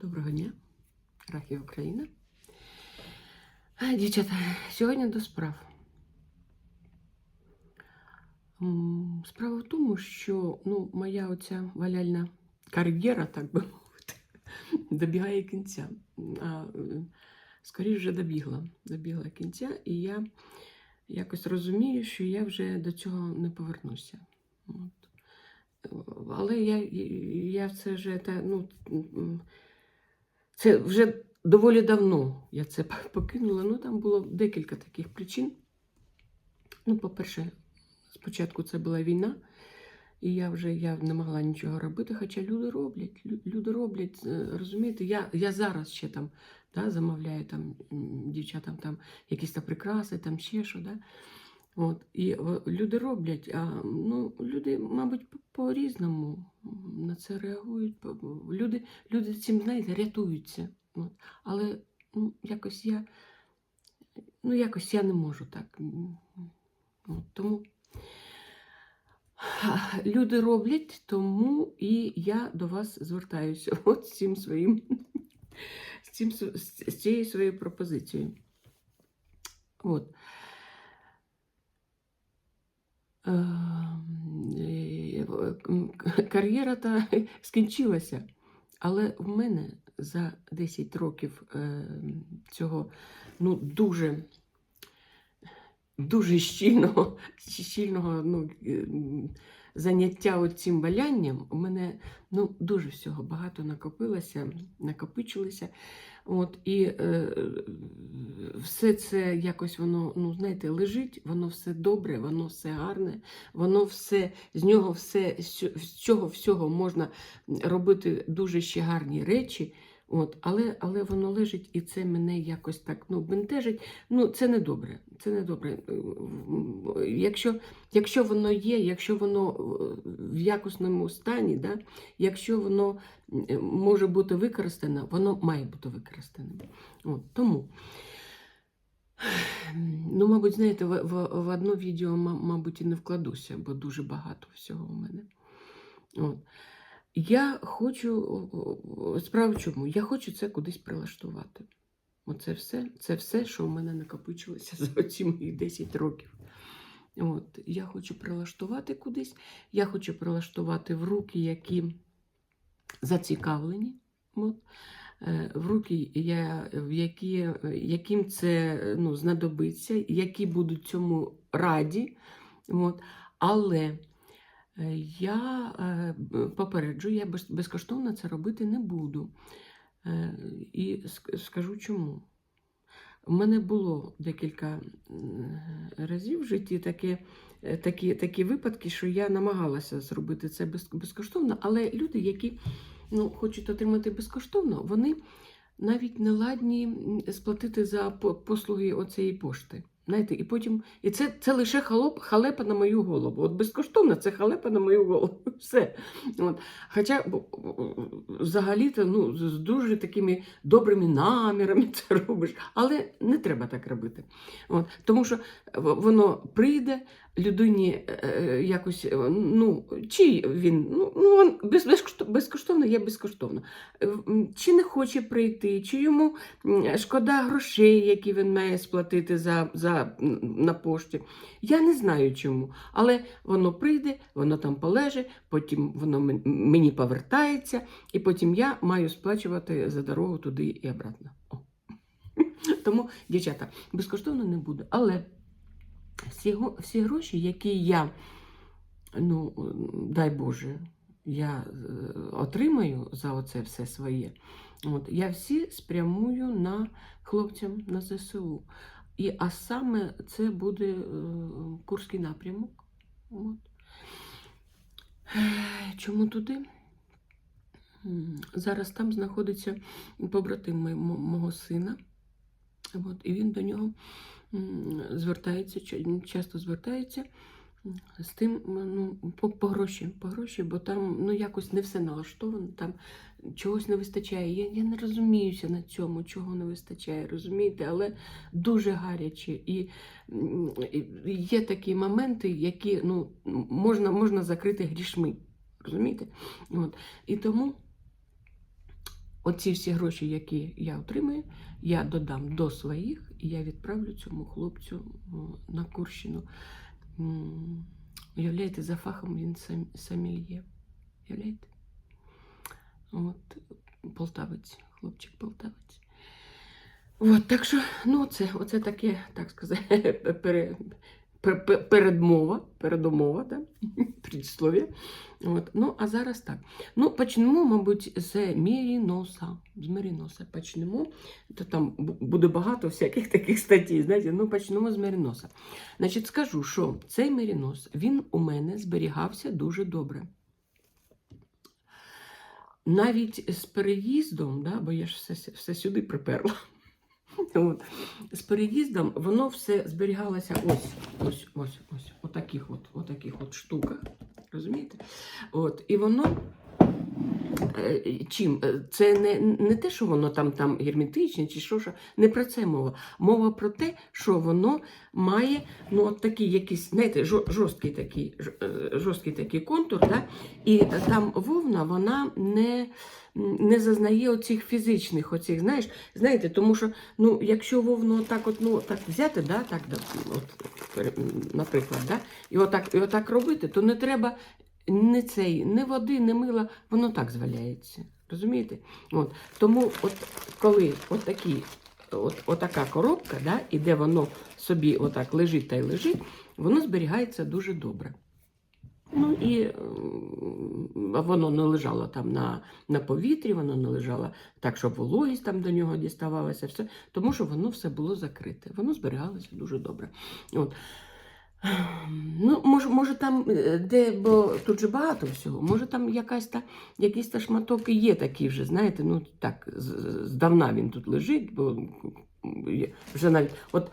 Доброго дня, Рахів Україна. Дівчата, сьогодні до справ. Справа в тому, що ну, моя оця валяльна кар'єра, так би мовити, добігає кінця. А, скоріше вже добігла, добігла кінця, і я якось розумію, що я вже до цього не повернуся. От. Але я, я це вже та, ну, це вже доволі давно я це покинула. Ну, там було декілька таких причин. Ну, по-перше, спочатку це була війна, і я вже я не могла нічого робити, хоча люди роблять, люди роблять, е, розумієте, я, я зараз ще там да, замовляю там, дівчатам там якісь там прикраси, там ще що. Да? От, і е, люди роблять, а ну, люди, мабуть, по- по-різному на це реагують. Люди, люди цим, знаєте, рятуються. От. Але ну, якось я, ну, якось я не можу так. От, тому люди роблять, тому і я до вас звертаюся от з цим своїм, з, цим, з цією своєю пропозицією. От. Ем, е, м, Кар'єра та скінчилася, але в мене за 10 років е, цього ну, дуже, дуже щільного, щільного ну, е, заняття цим валянням, у мене ну, дуже всього багато накопилося, накопичилося. От, і е, все це якось воно, ну, знаєте, лежить, воно все добре, воно все гарне, воно все, з нього все, з цього всього можна робити дуже ще гарні речі. От, але, але воно лежить і це мене якось так ну, бентежить. Ну, це не добре. Це не добре. Е, Якщо, якщо воно є, якщо воно е, в якісному стані, да, якщо воно е, може бути використане, воно має бути використане. От, тому, ну, мабуть, знаєте, в, в, в одно відео, мабуть, і не вкладуся, бо дуже багато всього у мене. От. Я хочу, о, справа чому? Я хочу це кудись прилаштувати. Оце все, це все, що у мене накопичилося за ці мої 10 років. От, я хочу прилаштувати кудись, я хочу прилаштувати в руки, які зацікавлені. От. е, В руки, я, в які, яким це ну, знадобиться, які будуть цьому раді. От. Але е, я е, попереджу, я безкоштовно це робити не буду. Е, І скажу чому. У мене було декілька разів в житті таке, е, такі, такі випадки, що я намагалася зробити це безкоштовно, але люди, які ну, хочуть отримати безкоштовно, вони навіть не ладні сплатити за послуги оцієї пошти. Знаєте, і потім, і це, це лише халоп, халепа на мою голову. От безкоштовно це халепа на мою голову. Все. От. Хоча взагалі-то ну, з з дуже такими добрими намірами це робиш, але не треба так робити. От. Тому що воно прийде, людині е, е, якось, е, ну, чи він, ну, ну безкоштовно, є безкоштовно. Чи не хоче прийти, чи йому шкода грошей, які він має сплатити за, за, на пошті. Я не знаю чому, але воно прийде, воно там полеже, потім воно мені повертається, і потім я маю сплачувати за дорогу туди і обратно. Тому, дівчата, безкоштовно не буду. Але всі, всі гроші, які я, ну, дай Боже, я е, отримаю за оце все своє, от, я всі спрямую на хлопцям на ЗСУ. І, а саме це буде е, Курський напрямок. От. Чому туди? Зараз там знаходиться побратим мого сина. От, і він до нього м, звертається, часто звертається з тим, ну, по, по гроші, по гроші, бо там ну, якось не все налаштовано, там чогось не вистачає. Я, я не розуміюся на цьому, чого не вистачає, розумієте, але дуже гаряче. І, і є такі моменти, які ну, можна, можна закрити грішми. Розумієте? От. І тому оці всі гроші, які я отримую, я додам до своїх і я відправлю цьому хлопцю на Курщину. Уявляєте, за фахом він сам, самільє. Уявляєте? От, полтавець, хлопчик полтавець. От, так що, ну, це, оце таке, так сказати, пере, пер- пер- передмова, передумова, да? предислов'я. Ну, а зараз так. Ну, почнемо, мабуть, з Міріноса. З Міріноса почнемо. То там буде багато всяких таких статей, знаєте, ну почнемо з Міріноса. Значить, скажу, що цей Мірінос, він у мене зберігався дуже добре. Навіть з переїздом, да, бо я ж все, все сюди приперла. От. З переїздом воно все зберігалося ось, ось, ось, ось, отаких от, отаких от штуках. Розумієте? От, і воно чим? Е, Це не, не те, що воно там, там герметичне, чи що, що, не про це мова. Мова про те, що воно має ну, такий якийсь, знаєте, жорсткий такий, е, жорсткий такий контур, да? і там вовна вона не, не зазнає оцих фізичних, оцих, знаєш, знаєте, тому що ну, якщо вовну так, от, ну, так взяти, да, так, от, наприклад, да, і, отак, і отак робити, то не треба не цей, не води, не мила, воно так зваляється. Розумієте? От. Тому, от, коли от от, отака коробка, да, і де воно собі отак лежить та й лежить, воно зберігається дуже добре. Ну і воно не лежало там на, на повітрі, воно не лежало так, щоб вологість там до нього діставалася, все, тому що воно все було закрите. Воно зберігалося дуже добре. От. Ну, може, може там, е, де, бо тут же багато всього, може там якась та, якийсь та шматок і є такий вже, знаєте, ну так, здавна він тут лежить, бо вже навіть, от,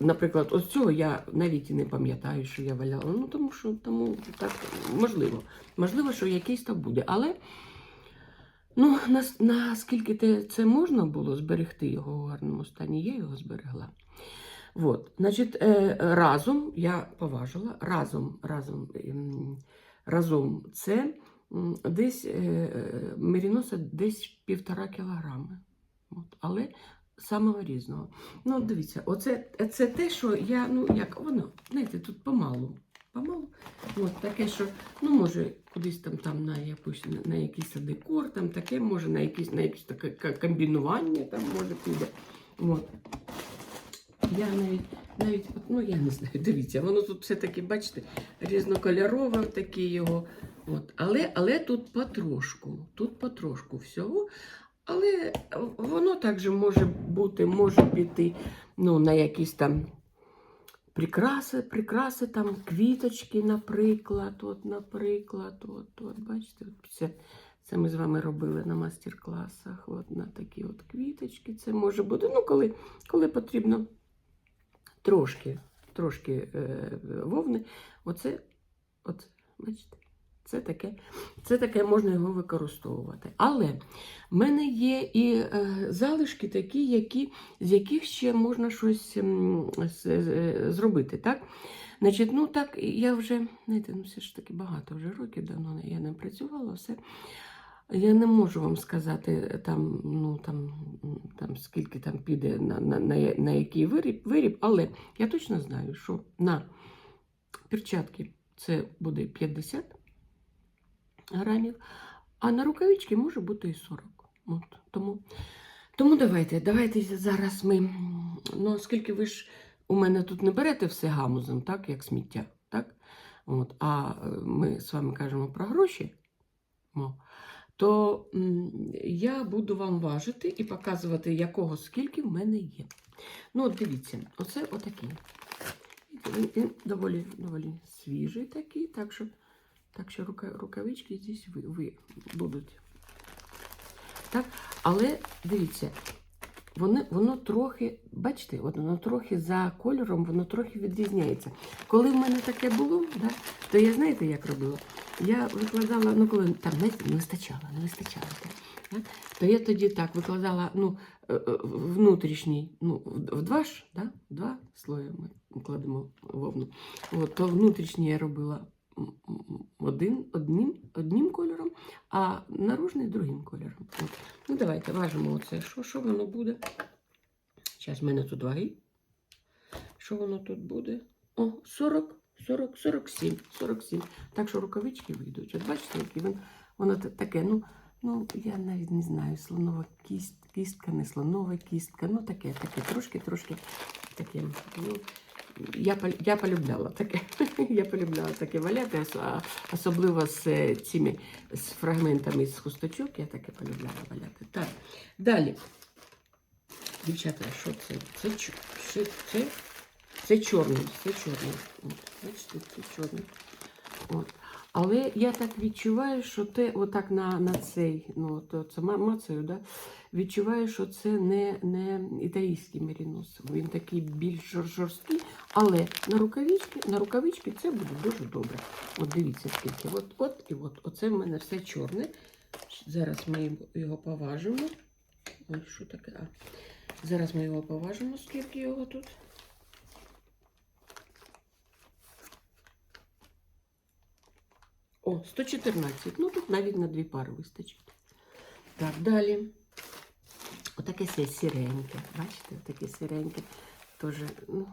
наприклад, ось цього я навіть і не пам'ятаю, що я валяла. Ну, тому що тому так можливо. Можливо, що якийсь там буде. Але ну, наскільки це можна було зберегти його у гарному стані, я його зберегла. От, значить, е, разом я поважила, разом, разом, разом це десь е, меріноса десь півтора кілограми. От, але самого різного. Ну, дивіться, оце це те, що я, ну як воно, знаєте, тут помалу. Помалу. От таке, що ну, може, кудись там, там на, якусь, на якийсь декор, там таке, може, на якісь, на якесь таке комбінування там може піде. От. Я навіть, навіть, ну я не знаю, дивіться, воно тут все-таки, бачите, різнокольорове таке його. От. Але, але тут потрошку, тут потрошку всього. Але воно також може бути, може піти ну, на якісь там прикраси, прикраси, там квіточки, наприклад. От, наприклад, от, от, бачите, це, це ми з вами робили на мастер-класах. От, на такі от квіточки. Це може бути, ну, коли, коли потрібно трошки, трошки е, вовни. Оце, оце, бачите, це таке, це таке можна його використовувати. Але в мене є і е, залишки такі, які, з яких ще можна щось з- зробити. Так? Значить, ну так, я вже, знаєте, ну все ж таки багато вже років давно я не працювала, все. Я не можу вам сказати, там, ну, там, там, скільки там піде на, на, на, на який виріб, виріб, але я точно знаю, що на перчатки це буде 50 грамів, а на рукавички може бути і 40. От, тому, тому давайте, давайте зараз ми. Ну, оскільки ви ж у мене тут не берете все гамузом, так, як сміття, так? От, а е, ми з вами кажемо про гроші. О, то я буду вам важити і показувати, якого скільки в мене є. Ну, от дивіться, оце отакий. Він, доволі, доволі свіжий такий, так що, так що рука, рукавички здесь ви, ви будуть. Так? Але дивіться, воно, воно трохи, бачите, воно трохи за кольором, воно трохи відрізняється. Коли в мене таке було, да, то я знаєте, як робила? Я викладала, ну коли там не вистачало, не вистачало. Так? То я тоді так викладала ну, е, е, внутрішній, ну, в два ж, да? два слої ми кладемо вовну. От, то внутрішній я робила один, одним, одним кольором, а наружний другим кольором. От. Ну, давайте важимо оце. Що, що воно буде? Зараз в мене тут ваги. Що воно тут буде? О, 40, 40, 47, 47. Так що рукавички вийдуть. От бачите, які він, воно таке, ну, ну, я навіть не знаю, слонова кіст, кістка, не слонова кістка, ну таке, таке, трошки, трошки таке. Ну, я, я полюбляла таке. я полюбляла таке валяти, особливо з е, цими з фрагментами з хусточок, я таке полюбляла валяти. Так, далі. Дівчата, що це? Це, це, це, це чорний, це чорний. От, бачите, це чорний. От. Але я так відчуваю, що те, отак на, на цей, ну, то це ма- мацаю, да? відчуваю, що це не, не італійський мерінос. Він такий більш жорсткий, але на рукавички, на рукавички це буде дуже добре. От дивіться скільки. От, от і от. Оце в мене все чорне. Зараз ми його поважимо. Ой, що таке? А. Зараз ми його поважимо, скільки його тут. О, 114. Ну тут навіть на дві пари вистачить. Так, далі. Отаке сіреньке. Бачите, таке сіреньке. Тоже, ну,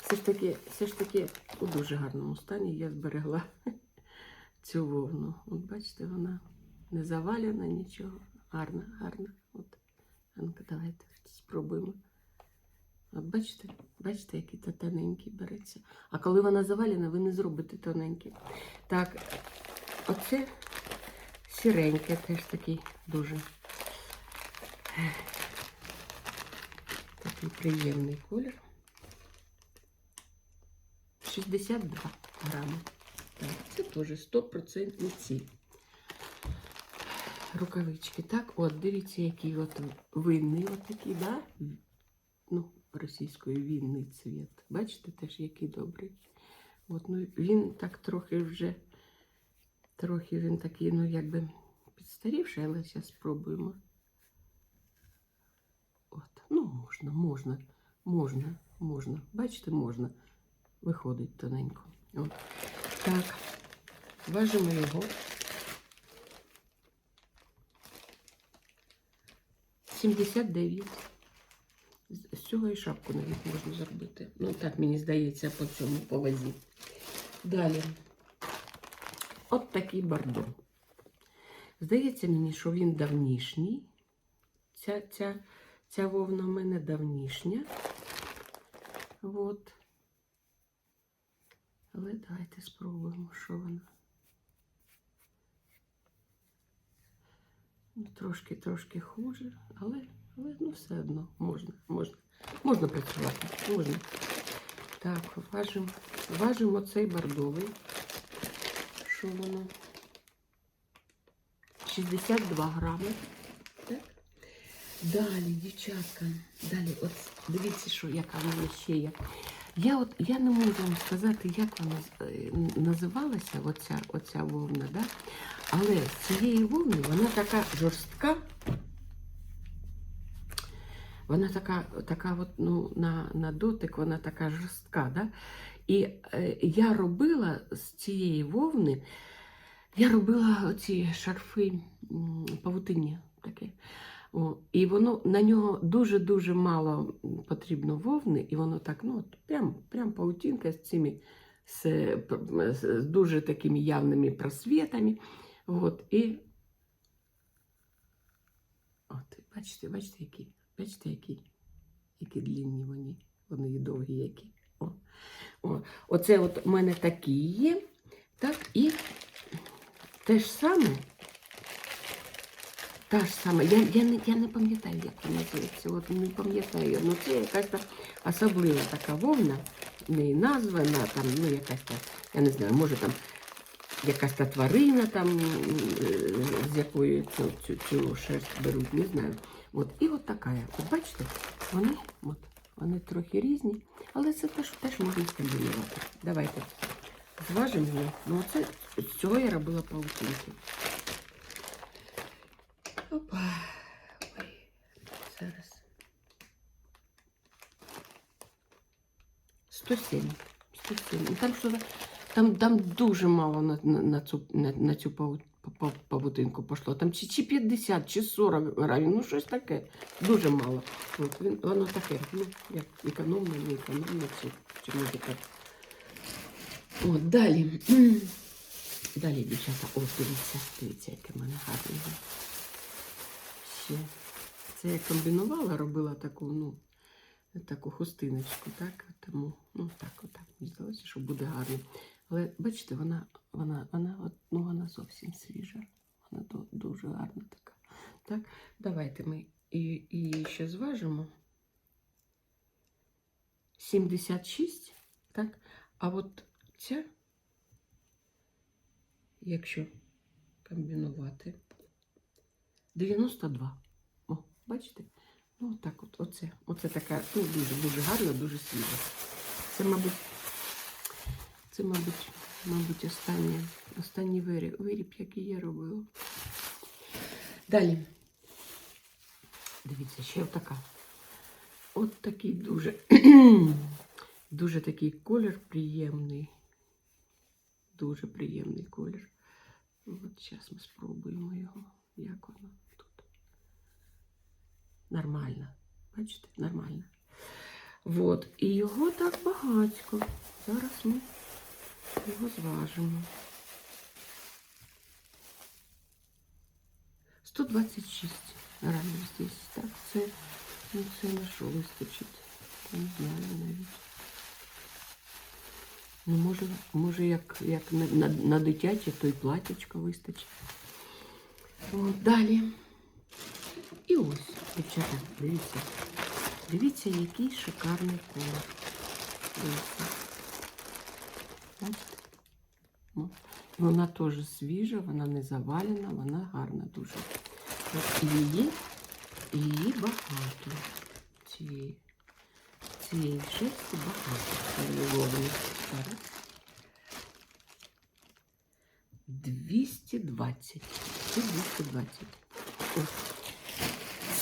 все ж таки, все ж таки у дуже гарному стані я зберегла цю вовну. От бачите, вона не завалена, нічого. Гарна, гарна. От. А давайте спробуємо. Бачите, бачите, який то тоненький береться. А коли вона завалена, ви не зробите тоненький. Так, оце сіреньке теж такий дуже такий приємний колір. 62 грами. Так, це теж 100% ці рукавички. Так, от, дивіться, який от винний, от такий, да? Ну, російською вінний цвіт. Бачите теж, який добрий. От, ну, він так трохи вже, трохи він такий, ну, якби підстарівший, але зараз спробуємо. От, ну, можна, можна, можна, можна. Бачите, можна. Виходить тоненько. От. Так, важимо його. 79. Цього і шапку навіть можна зробити. Ну, так мені здається, по цьому по вазі. Далі. От такий бордо. Здається мені, що він давнішній. Ця, ця, ця вовна в мене давнішня. От. Але давайте спробуємо, що вона. Ну, трошки, трошки хуже, але, але ну все одно можна, можна. Можна працювати, можна. Так, важимо, важимо цей бордовий. Що воно? 62 грами. Так. Далі, дівчатка, далі, от дивіться, що яка в мене ще є. Я от я не можу вам сказати, як вона е, називалася, оця, оця вовна, да? але з цієї вовни вона така жорстка. Вона така, така от, ну, на, на дотик, вона така жорстка. Да? І е, я робила з цієї вовни, я робила оці шарфи павутинні такі. О, і воно на нього дуже-дуже мало потрібно вовни, і воно так, ну, прям, прям паутинка з цими з, з дуже такими явними просвітами. От, і от, бачите, бачите, які, бачите, які, які длінні вони, вони і довгі які. О, о, оце от у мене такі є. Так, і те ж саме. Та ж сама, я, я, не, я не пам'ятаю, як вона називається, от не пам'ятаю. Ну це якась та особлива така вовна, в неї назва, вона там, ну якась та, я не знаю, може там якась та тварина там, з якої цю, цю, цю шерсть беруть, не знаю. От, і от така. От бачите, вони, от, вони трохи різні, але це теж, теж можна скомбінувати. Давайте зважимо її. Ну, оце, з цього я робила паутинки. Опа. Ой, зараз. 107. 107. Ну, там що Там, там дуже мало на, на, на цю, на, на цю паву- па- па- павутинку пішло. Там чи, чи 50, чи 40 грамів, ну щось таке. Дуже мало. От, він, воно таке, ну, як економне, не економне, чи, чи може так. От, далі. Далі, дівчата, о, дивіться, дивіться, яке в мене гарне. Ще. Це я комбінувала, робила таку, ну, таку хустиночку, так? Тому, ну, так, отак. Мені здалося, що буде гарно. Але бачите, вона, вона, вона, от, ну, вона зовсім свіжа. Вона дуже гарна така. Так, давайте ми і, і ще зважимо. 76, так? А от ця, якщо комбінувати, 92. О, бачите? Ну, так от, оце. Оце така, ну, дуже, дуже гарна, дуже свіжа. Це, мабуть, це, мабуть, мабуть, останній, останній виріб, виріб, який я робила. Далі. Дивіться, ще отака. От такий дуже, дуже такий колір приємний. Дуже приємний колір. От зараз ми спробуємо його. Як воно тут. Нормально. Бачите, нормально. От. І його так багатько. Зараз ми його зважимо. 126 грамів здесь. Так, це, ну, це на що вистачить? Не знаю навіть. Ну, може, може як, як на, на, на дитяче, то й платячко вистачить. От, далі. І ось, дівчата, дивіться. Дивіться, який шикарний колор. Дивіться. Вона теж свіжа, вона не завалена, вона гарна дуже. От її, її багато. Цієї, цієї шерсті багато. Зараз. 220. Це 220. Ось.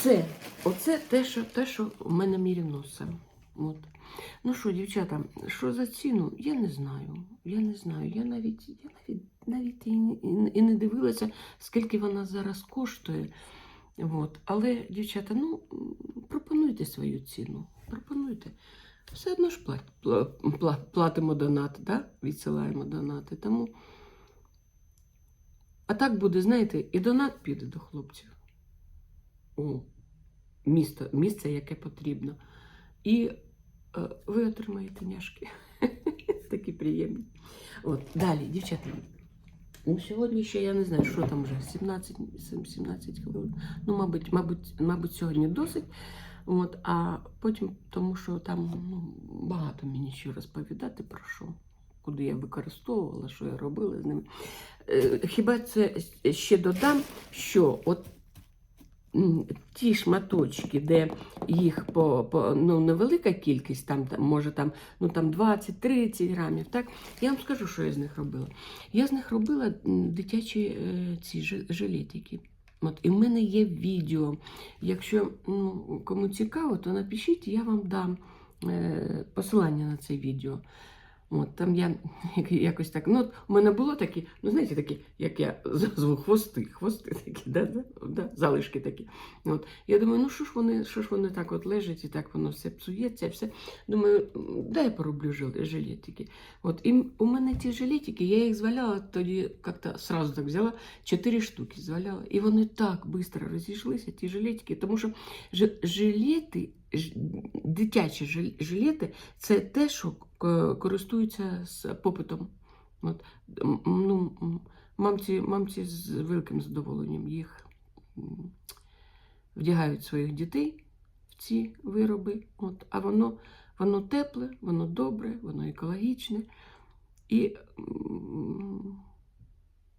Це, оце те, що, те, що в мене міріноса. От. Ну що, дівчата, що за ціну? Я не знаю. Я не знаю. Я навіть, я навіть, навіть і, не- дивилася, скільки вона зараз коштує. От. Але, дівчата, ну, пропонуйте свою ціну. Пропонуйте. Все одно ж плат, пла- пла- платимо донат, да? відсилаємо донати. Тому. А так буде, знаєте, і донат піде до хлопців. О, місто, місце, яке потрібно. І ви отримаєте няшки. Такі приємні. От, далі, дівчата. Ну, сьогодні ще я не знаю, що там вже 17, сем- 17 хвилин. Ну, мабуть, мабуть, мабуть, сьогодні досить. От, а потім, тому що там ну, багато мені ще розповідати про що, куди я використовувала, що я робила з ними. Е, Хіба це ще додам, що от ті шматочки, де їх по, по ну, невелика кількість, там, там може там, ну, там 20-30 грамів, так? Я вам скажу, що я з них робила. Я з них робила дитячі е, ці жилетики. От, і в мене є відео. Якщо ну, кому цікаво, то напишіть, я вам дам е, посилання на це відео. От, там я якось так. Ну, у мене було такі, ну знаєте, такі, як я зву хвости, хвости такі, да, да, да, залишки такі. От. Я думаю, ну що ж вони, що ж вони так от лежать і так воно все псується, все. Думаю, дай я пороблю жилетики. От, і у мене ті жилетики, я їх зваляла тоді, як-то сразу так взяла, чотири штуки зваляла. І вони так швидко розійшлися, ті жилетики, тому що жилети, дитячі жилети це те, що к- користуються з попитом. От, ну, мамці, мамці з великим задоволенням їх вдягають своїх дітей в ці вироби. От, а воно, воно тепле, воно добре, воно екологічне. І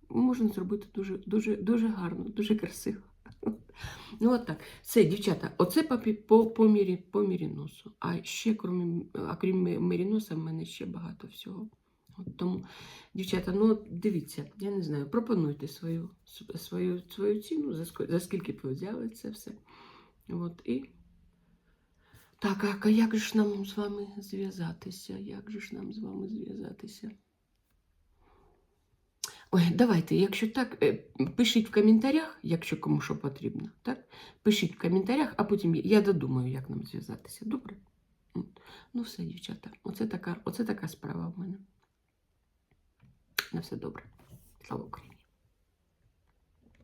можна зробити дуже, дуже, дуже гарно, дуже красиво. Ну, от так. Все, дівчата, оце по, по, по, мірі, по мірі носу. А ще, крім, а крім мірі носа, в мене ще багато всього. От тому, дівчата, ну дивіться, я не знаю, пропонуйте свою, свою, свою ціну, за, за скільки б ви взяли це все. От, і... Так, а як же ж нам з вами зв'язатися? Як же ж нам з вами зв'язатися? Ой, давайте, якщо так, е, пишіть в коментарях, якщо кому що потрібно. Так? Пишіть в коментарях, а потім я- додумаю, як нам зв'язатися. Добре? Ну, все, дівчата, оце така, оце така справа в мене. На все добре. Слава Україні!